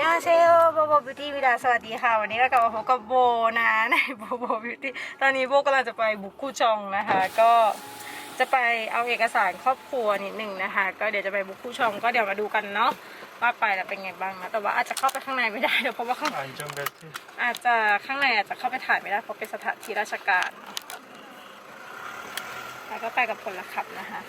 ย่าเซลโบโบบิวตี้วิดาสวัสดีค่ะ วันนี้เรากลับมาพบกับโบนะในโบโบบิวตี้ตอนนี้โบกำลังจะไปบุกคู่ชองนะคะ ก็จะไปเอาเอกสารครอบครัวนิดหนึ่งนะคะ ก็เดี๋ยวจะไปบุกคู่ชองก็เดี๋ยวมาดูกันเนาะว่าไปแล้วเป็นไงบ้างนะแต่ว่าอาจจะเข้าไปข้างในไม่ได้เดี๋ยวเพราะว่าข้างในอาจจะข้างในอาจจะเข้าไปถ่ายไม่ได้เพราะเป็นสถานที่ราชการแล้วก็ไปกับคนละขับนะคะ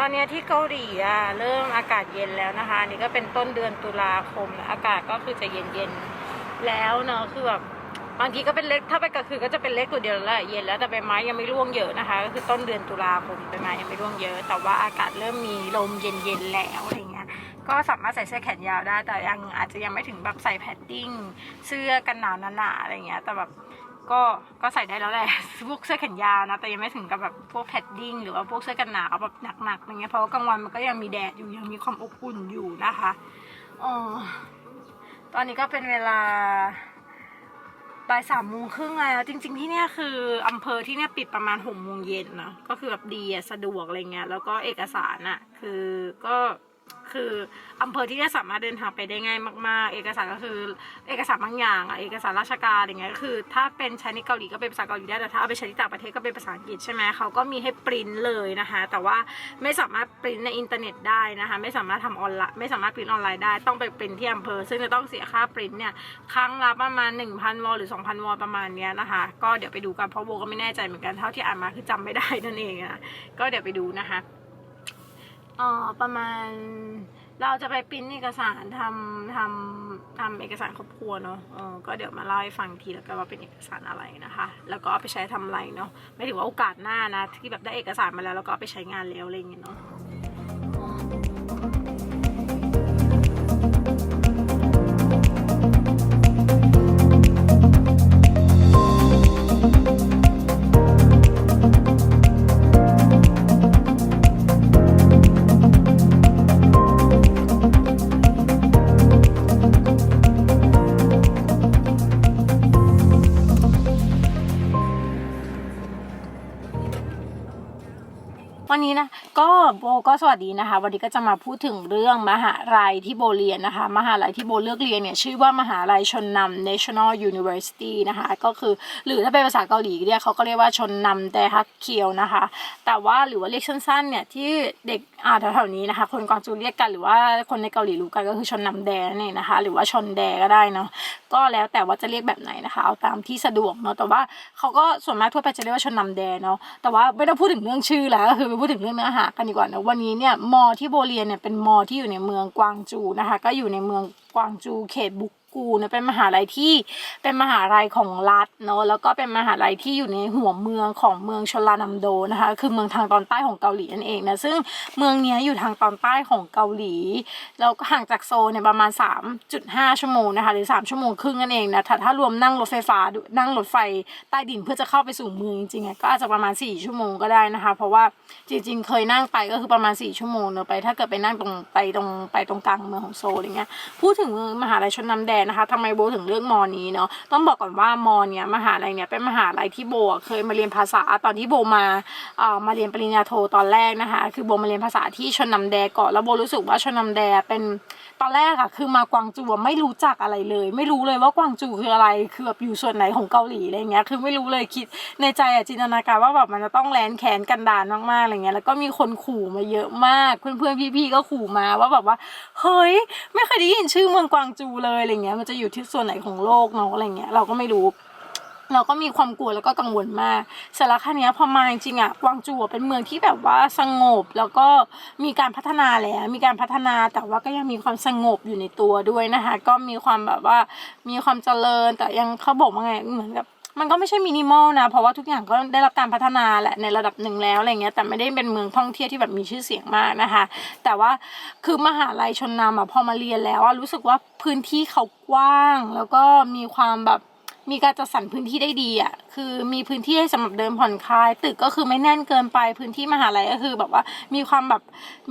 ตอนนี้ที่เกาหลีอะเริ่มอากาศเย็นแล้วนะคะนี่ก็เป็นต้นเดือนตุลาคมแล้วอากาศก็คือจะเย็นเย็นๆแล้วเนาะคือแบบบางทีก็เป็นเล็กถ้าไปกลางคืนก็จะเป็นเล็กตัวเดียวแล้วเย็นแล้วแต่ใบไม้ยังไม่ร่วงเยอะนะคะ ก็คือต้นเดือนตุลาคมใบไม้ยังไม่ร่วงเยอะ แต่ว่าอากาศเริ่มมีลมเย็นๆแล้วอะไรเงี้ยก็สามารถใส่เสื้อแขนยาวได้ แต่ยังอาจจะยังไม่ถึงแบบใส่แพดดิ้งเสื้อกันหนาวหนาๆอะไรเงี้ยแต่แบบ ก็ก็ใส่ได้แล้วแหละ พวกเสื้อแขนยาวนะ แต่ยังไม่ถึงกับแบบพวกแพดดิ้งหรือว่าพวกเสื้อกันหนาวแบบหนักๆอะไรเงี้ยเพราะว่ากลางวันมันก็ยังมีแดดอยู่ยังมีความอบอุ่นอยู่นะคะอ๋อตอนนี้ก็เป็นเวลาบ่ายสามโมงครึ่งแล้วจริง ๆ ที่เนี่ยคืออำเภอที่เนี่ยปิดประมาณหกโมงเย็นเนาะก็คือแบบดีอะสะดวกอะไรเงี้ยแล้วก็เอกสารอะคือก็ คืออำเภอที่เนี่ยสามารถเดินทางไปได้ง่ายมาก ๆ เอกสารก็คือเอกสารบางอย่างอะเอกสารราชการอะไรเงี้ยคือ ถ้าเป็นใช้ในเกาหลีก็เป็นภาษาเกาหลีได้แต่ถ้าเอาไปใช้ที่ต่างประเทศก็เป็นภาษาอังกฤษใช่ไหมเขาก็มีให้ปริ้นเลยนะคะแต่ว่าไม่สามารถปริ้นในอินเทอร์เน็ตได้นะคะไม่สามารถทำออนไลน์ไม่สามารถปริ้นออนไลน์ได้ต้องไปปริ้นที่อำเภอซึ่งจะต้องเสียค่าปริ้นเนี่ยครั้งละประมาณ 1,000วอลหรือ 2,000วอลประมาณเนี้ยนะคะก็เดี๋ยวไปดูกันเพราะโบก็ไม่แน่ใจเหมือนกันเท่าที่อ่านมาคือจำไม่ได้นั่นเองนะก็เดี๋ยวไปดูนะคะ เอ่อประมาณเราจะไปปริ้นเอกสารทำทำทำเอกสารครอบครัวเนาะเออก็เดี๋ยวมาเล่าให้ฟังทีแล้วกันว่าเป็นเอกสารอะไรนะคะ แล้วก็เอาไปใช้ทำอะไรเนาะไม่ถือว่าโอกาสหน้านะที่แบบได้เอกสารมาแล้วแล้วก็เอาไปใช้งานแล้วอะไรอย่างเงี้ยเนาะ วันนี้นะก็โบก็สวัสดีนะคะ วันนี้ก็จะมาพูดถึงเรื่องมหาลัยที่โบเรียนนะคะ มหาลัยที่โบเลือกเรียนเนี่ยชื่อว่ามหาลัยชนนำ National University นะคะ ก็คือหรือถ้าเป็นภาษาเกาหลีเรียกเขาก็เรียกว่าชนนำแต่ฮักเคียวนะคะ แต่ว่าหรือว่าเรียกสั้นๆเนี่ยที่เด็กอ่าแถวๆนี้นะคะ คนกวางจูเรียกกันหรือว่าคนในเกาหลีรู้กันก็คือชนนำแดนั่นะคะ หรือว่าชนแดก็ได้เนาะ ก็แล้วแต่ว่าจะเรียกแบบไหนนะคะ เอาตามที่สะดวกเนาะแต่ว่าเขาก็ส่วนมากทั่วไปจะเรียกว่าชนนำแดเนาะแต่ว่าไม่ต้องพูดถึงเรื่องชื่อแล้วก็คือไปพูดถึงเรื่องเนื้อหากันดีกว่านะวันนี้เนี่ยมอที่โบเรียนเนี่ยเป็นมอที่อยู่ในเมืองกวางจูนะคะ ก็อยู่ในเมืองกวางจูเขตบุก กูเนี่ยเป็นมหาลัยที่เป็นมหาลัยของรัฐเนาะแล้วก็เป็นมหาลัยที่อยู่ในหัวเมืองของเมืองชลานัมโดนะคะคือเมืองทางตอนใต้ของเกาหลีนั่นเองนะซึ่งเมืองนี้อยู่ทางตอนใต้ของเกาหลีแล้วก็ห่างจากโซเนี่ยประมาณ 3.5 ชั่วโมงนะคะหรือ 3 ชั่วโมงครึ่งนั่นเองนะถ้าถ้ารวมนั่งรถไฟฟ้าด้วยนั่งรถไฟใต้ดินเพื่อจะเข้าไปสู่เมืองจริงๆก็อาจจะประมาณ 4 ชั่วโมงก็ได้นะคะเพราะว่าจริง ๆ เคยนั่งไปก็คือประมาณ 4 ชั่วโมงเนอะไปถ้าเกิดไปนั่งตรงไปตรงไปตรงกลางเมืองของโซอะไรเงี้ยพูดถึงมหาลัยชนนำแดนนะคะทำไมโบถึงเลือกมอนี้เนาะต้องบอกก่อนว่ามอเนี่ยมหาลัยเนี่ยเป็นมหาลัยที่โบเคยมาเรียนภาษาตอนที่โบมาเอ่อมาเรียนปริญญาโทตอนแรกนะคะ คือโบมาเรียนภาษาที่ชนนำแดก่อนแล้วโบรู้สึกว่าชนนำแดเป็นตอนแรกอะคือมากวางจูไม่รู้จักอะไรเลย ไม่รู้เลยว่ากวางจูคืออะไรคือแบบอยู่ส่วนไหนของเกาหลีอะไรเงี้ยคือไม่รู้เลยคิดในใจอะจินตนาการว่าแบบมันจะต้องแลนแขนกันดานมากๆอะไรเงี้ยแล้วก็มีคนขู่มาเยอะมากเพื่อนๆพี่ๆก็ขู่มาว่าแบบว่าเฮ้ยไม่เคยได้ยินชื่อเมืองกวางจูเลยอะไรเงี้ยมันจะอยู่ที่ส่วนไหนของโลกเนาะอะไรเงี้ยเราก็ไม่รู้ เราก็มีความกลัวแล้วก็กังวลมากเสร็จแล้วค่นี้ยพอมาจริงอะกวางจูเป็นเมืองที่แบบว่าสงบแล้วก็มีการพัฒนาแล้วมีการพัฒนาแต่ว่าก็ยังมีความสงบอยู่ในตัวด้วยนะคะก็มีความแบบว่ามีความเจริญแต่ยังเขาบอกว่าไงเหมือนกับ มันก็ไม่ใช่มินิมอลนะ เพราะว่าทุกอย่างก็ได้รับการพัฒนาแหละในระดับหนึ่งแล้วอะไรเงี้ยแต่ไม่ได้เป็นเมืองท่องเที่ยวที่แบบมีชื่อเสียงมากนะคะ แต่ว่าคือมหาลัยชนนำอะพอมาเรียนแล้วอะรู้สึกว่าพื้นที่เขากว้าง แล้วก็มีความแบบมีการจัดสรรพื้นที่ได้ดีอะ คือมีพื้นที่ให้สำหรับเดินผ่อนคลาย ตึกก็คือไม่แน่นเกินไปพื้นที่มหาลัยก็คือแบบว่ามีความแบบ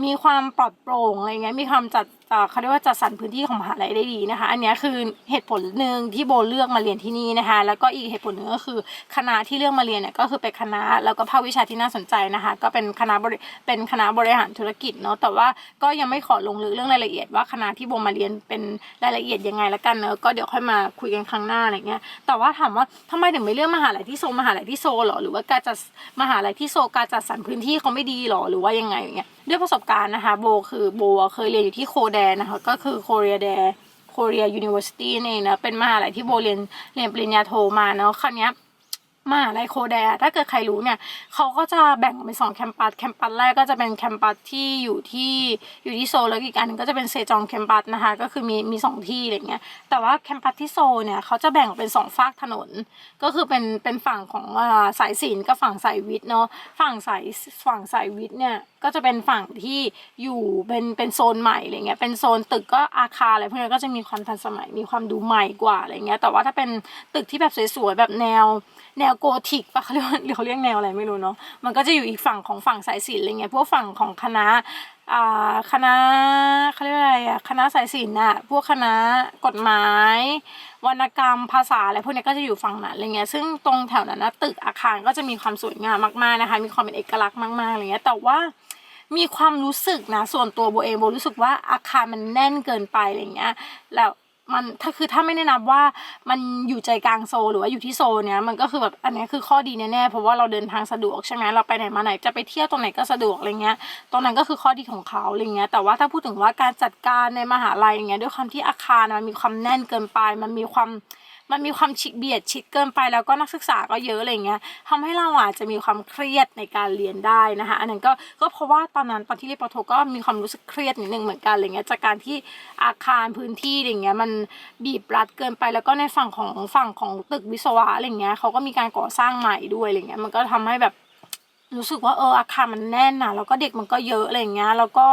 มีความปลอดโปร่งอะไรเงี้ยมีความจัดเขาเรียกว่าจัดสรรพื้นที่ของมหาลัยได้ดีนะคะ อันนี้คือเหตุผลหนึ่งที่โบเลือกมาเรียนที่นี่นะคะ แล้วก็อีกเหตุผลหนึ่งก็คือคณะที่เลือกมาเรียนเนี่ยก็คือเป็นคณะแล้วก็ภาควิชาที่น่าสนใจนะคะ ก็เป็นคณะบริเป็นคณะบริหารธุรกิจเนาะแต่ว่าก็ยังไม่ขอลงลึกเรื่องรายละเอียดว่าคณะที่โบมาเรียนเป็นรายละเอียดยังไงละกันเนอะก็เดี๋ยวค่อยมาคุยกันครั้งหน้าอะไรเงี้ยแต่ว่าถามว่าทำไมถึงไม่เลือกมหาลัยที่โซมหาลัยที่โซหรอหรือว่าการจัดมหาลัยที่โซการจัดสรรพื้นที่เขาไม่ดีหรอหรือว่ายังไงอย่างเงี้ยด้วยประสบการณ์นะคะโบคือโบเคยเรียนอยู่ที่โคแดนนะคะก็คือโคเรียแดโคเรียยูนิเวอร์ซิตี้นี่เองนะเป็นมหาลัยที่โบเรียนเรียนปริญญาโทมาเนาะคราวเนี้ย มหาลัยโคแดถ้าเกิดใครรู้เนี่ยเขาก็จะแบ่งออกเป็นสองแคมปัสแคมปัสแรกก็จะเป็นแคมปัสที่อยู่ที่อยู่ที่โซลแล้วอีกอันนึงก็จะเป็นเซจองแคมปัสนะคะก็คือมีมีสองที่อะไรเงี้ยแต่ว่าแคมปัสที่โซลเนี่ยเขาจะแบ่งออกเป็นสองฝากถนน ก็คือเป็นเป็นฝั่งของอ่าสายศิลป์กับฝั่งสายวิทย์เนาะฝั่งสายฝั่งสายวิทย์เนี่ยก็จะเป็นฝั่งที่อยู่เป็นเป็นโซนใหม่อะไรเงี้ยเป็นโซนตึกก็อาคารอะไรพวกนี้ก็จะมีความทันสมัยมีความดูใหม่กว่าอะไรเงี้ยแต่ว่าถ้าเป็นตึกที่แบบสวยๆแบบแนวแนวโกธิกปะเขาเรียกว่าเขาเรียกแนวอะไรไม่รู้เนาะมันก็จะอยู่อีกฝั่งของฝั่งสายศิลป์อะไรเงี้ยพวกฝั่งของคณะอ่าคณะเขาเรียกอะไรอะคณะสายศิลป์อะพวกคณะกฎหมายวรรณกรรมภาษาอะไรพวกนี้ก็จะอยู่ฝั่งนั้นอะไรเงี้ยซึ่งตรงแถวนั้นนะตึกอาคารก็จะมีความสวยงามมากๆนะคะมีความเป็นเอกลักษณ์มากๆอะไรเงี้ยแต่ว่ามีความรู้สึกนะส่วนตัวโบเองโบรู้สึกว่าอาคารมันแน่นเกินไปอะไรเงี้ยแล้ว มันถ้าคือถ้าไม่แนะนำว่ามันอยู่ใจกลางโซลหรือว่าอยู่ที่โซลเนี้ยมันก็คือแบบอันนี้คือข้อดีแน่ๆเพราะว่าเราเดินทางสะดวกใช่ไหมเราไปไหนมาไหนจะไปเที่ยวตรงไหนก็สะดวกอะไรเงี้ยตรงนั้นก็คือข้อดีของเขาอะไรเงี้ยแต่ว่าถ้าพูดถึงว่าการจัดการในมหาลัยอย่างเงี้ยด้วยความที่อาคารมันมีความแน่นเกินไป มันมีความ มันมีความชิดเบียดชิดเกินไปแล้วก็นักศึกษาก็เยอะอะไรเงี้ยทำให้เราอาจจะมีความเครียดในการเรียนได้นะคะ อันนั้นก็ก็เพราะว่าตอนนั้นตอนที่เรียนปอโทก็มีความรู้สึกเครียดนิดนึงเหมือนกันอะไรเงี้ยจากการที่อาคารพื้นที่อะไรเงี้ยมันบีบรัดเกินไปแล้วก็ในฝั่งของฝั่งของตึกวิศวะอะไรเงี้ยเขาก็มีการก่อสร้างใหม่ด้วยอะไรเงี้ยมันก็ทำให้แบบ รู้สึกว่าเอออาคารมันแน่นนะแล้วก็เด็กมันก็เยอะอะไรอย่างเงี้ย แล้วก็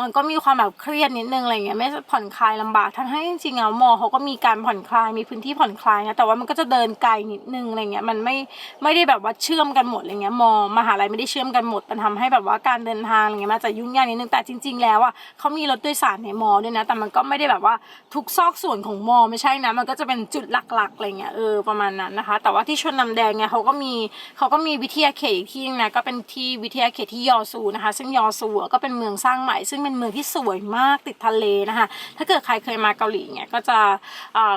มันก็มีความแบบเครียดนิดนึงอะไรเงี้ยไม่ผ่อนคลายลำบากทั้งให้จริงๆแล้วมอเขาก็มีการผ่อนคลายมีพื้นที่ผ่อนคลายนะแต่ว่ามันก็จะเดินไกลนิดนึงอะไรเงี้ยมันไม่ไม่ได้แบบว่าเชื่อมกันหมดอะไรเงี้ยมอมหาลัยไม่ได้เชื่อมกันหมดมันทำให้แบบว่าการเดินทางอะไรเงี้ยมันจะยุ่งยากนิดนึงแต่จริง ๆ แล้วอะเขามีรถโดยสารในมอด้วยนะ แต่มันก็ไม่ได้แบบว่าทุกซอกส่วนของมอไม่ใช่นะ มันก็จะเป็นจุดหลักๆอะไรเงี้ยเออประมาณนั้นนะคะ แต่ว่าที่ชนนำแดงเนี่ยเขาก็มีเขาก็มีวิทยาเขตอีกที่นึงนะก็เป็นที่วิทยาเขตที่ยอซูนะคะ ซึ่งยอซูก็เป็นเมืองสร้างใหม่ ซึ่งเป็นเมืองที่สวยมากติดทะเลนะคะ ถ้าเกิดใครเคยมาเกาหลีเนี่ยก็จะ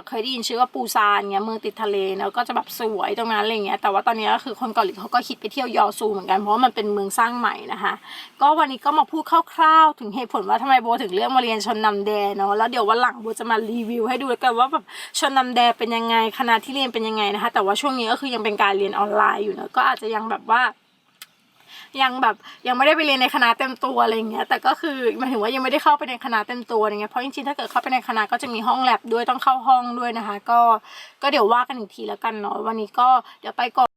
เคยได้ยินชื่อว่าปูซานเนี่ยเมืองติดทะเลแล้วก็จะแบบสวยตรงนั้นอะไรเงี้ยแต่ว่าตอนนี้ก็คือคนเกาหลีเขาก็คิดไปเที่ยวยอซูเหมือนกันเพราะว่ามันเป็นเมืองสร้างใหม่นะคะ ก็วันนี้ก็มาพูดคร่าวๆ ถึงเหตุผลว่าทำไมโบถึงเลือกมาเรียนชนนำแดเนาะแล้วเดี๋ยววันหลังโบจะมารีวิวให้ดูด้วกันว่าแบบชนนำแดเป็นยังไงคณะที่เรียนเป็นยังไงนะคะ แต่ว่าช่วงนี้ก็คือยังเป็นการเรียนออนไลน์อยู่เนอะก็อาจจะยังแบบว่า ยังแบบยังไม่ได้ไปเรียนในคณะเต็มตัวอะไรอย่างเงี้ยแต่ก็คือหมายถึงว่ายังไม่ได้เข้าไปในคณะเต็มตัวอะไรเงี้ยเพราะจริงๆถ้าเกิดเข้าไปในคณะก็จะมีห้องแลบด้วยต้องเข้าห้องด้วยนะคะ ก็ก็เดี๋ยวว่ากันอีกทีแล้วกันเนาะวันนี้ก็เดี๋ยวไปก่อน